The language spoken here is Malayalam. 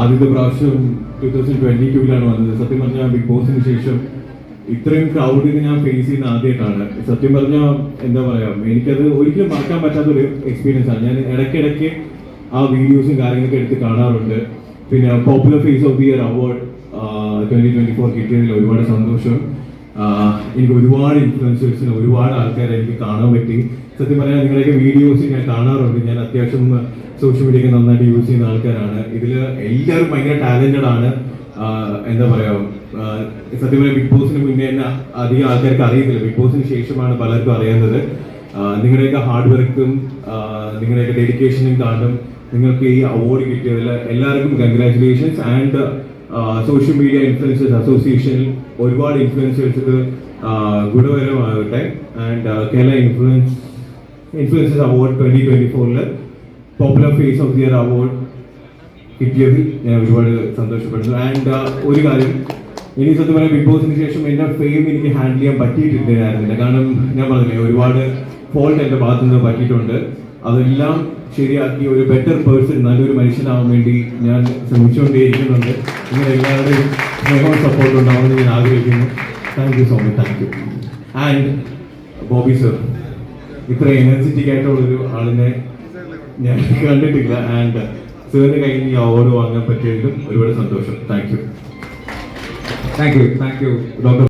ആദ്യത്തെ പ്രാവശ്യം ടൂ തൗസൻഡ് ട്വന്റി ടൂവിലാണ് വന്നത്. സത്യം പറഞ്ഞാൽ ബിഗ് ബോസിന് ശേഷം ഇത്രയും ക്രൗഡിന് ഞാൻ ഫേസ് ചെയ്യുന്ന ആദ്യമായിട്ടാണ്. സത്യം പറഞ്ഞാൽ എന്താ പറയാ എനിക്കത് ഒരിക്കലും മറക്കാൻ പറ്റാത്തൊരു എക്സ്പീരിയൻസ് ആണ്. ഞാൻ ഇടയ്ക്കിടയ്ക്ക് ആ വീഡിയോസും കാര്യങ്ങളൊക്കെ എടുത്ത് കാണാറുണ്ട്. പിന്നെ popular face of the year award twenty twenty four കിട്ടിയതിൽ ഒരുപാട് സന്തോഷം. എനിക്ക് ഒരുപാട് ഇൻഫ്ലുവൻസേഴ്സിന് ഒരുപാട് ആൾക്കാരെ എനിക്ക് കാണാൻ പറ്റി. സത്യം പറഞ്ഞാൽ നിങ്ങളുടെയൊക്കെ വീഡിയോസ് ഞാൻ കാണാറുണ്ട്. ഞാൻ അത്യാവശ്യം സോഷ്യൽ മീഡിയ നന്നായിട്ട് യൂസ് ചെയ്യുന്ന ആൾക്കാരാണ്. ഇതിൽ എല്ലാവരും ഭയങ്കര ടാലന്റഡ് ആണ്. എന്താ പറയുക സത്യം പറഞ്ഞാൽ ബിഗ് ബോസിന് മുന്നേ തന്നെ അധികം ആൾക്കാർക്ക് അറിയത്തില്ല. ബിഗ് ബോസിന് ശേഷമാണ് പലർക്കും അറിയുന്നത് നിങ്ങളുടെയൊക്കെ ഹാർഡ് വർക്കും നിങ്ങളുടെയൊക്കെ ഡെഡിക്കേഷനും കാണും നിങ്ങൾക്ക് ഈ അവാർഡ് കിട്ടിയതിൽ എല്ലാവർക്കും congratulations and social media influencers അസോസിയേഷനിൽ ഒരുപാട് ഇൻഫ്ലുവൻസേഴ്സിന് ഗുണപരമാകട്ടെ. And Kerala influence influencers award twenty twenty ഫോറിൽ popular face of the year award കിട്ടിയതിൽ ഞാൻ ഒരുപാട് സന്തോഷപ്പെടുന്നു. ആൻഡ് ഒരു കാര്യം ഇനി സത്യം പറയാം ബിഗ് ബോസിന് ശേഷം എന്റെ ഫെയിം എനിക്ക് ഹാൻഡിൽ ചെയ്യാൻ പറ്റിയിട്ടുണ്ടായിരുന്നില്ല കാരണം ഞാൻ പറഞ്ഞില്ലേ ഒരുപാട് ഫോൾട്ട് എന്റെ ഭാഗത്തുനിന്ന് പറ്റിയിട്ടുണ്ട്. അതെല്ലാം ശരിയാക്കി ഒരു ബെറ്റർ പേഴ്സൺ നല്ലൊരു മനുഷ്യനാവാൻ വേണ്ടി ഞാൻ ശ്രമിച്ചുകൊണ്ടേയിരിക്കുന്നുണ്ട്. ഇങ്ങനെ എല്ലാവരുടെയും സ്നേഹവും സപ്പോർട്ടും ഉണ്ടാവുമെന്ന് ഞാൻ ആഗ്രഹിക്കുന്നു. Thank you so much thank you and Bobby sir ഇത്ര എനർജറ്റിക് ആയിട്ടുള്ളൊരു ആളിനെ ഞാൻ കണ്ടിട്ടില്ല. ആൻഡ് സാറിന്റെ കയ്യിൽ ഈ അവാർഡ് വാങ്ങാൻ പറ്റിയതിലും ഒരുപാട് സന്തോഷം. Thank you thank you thank you doctor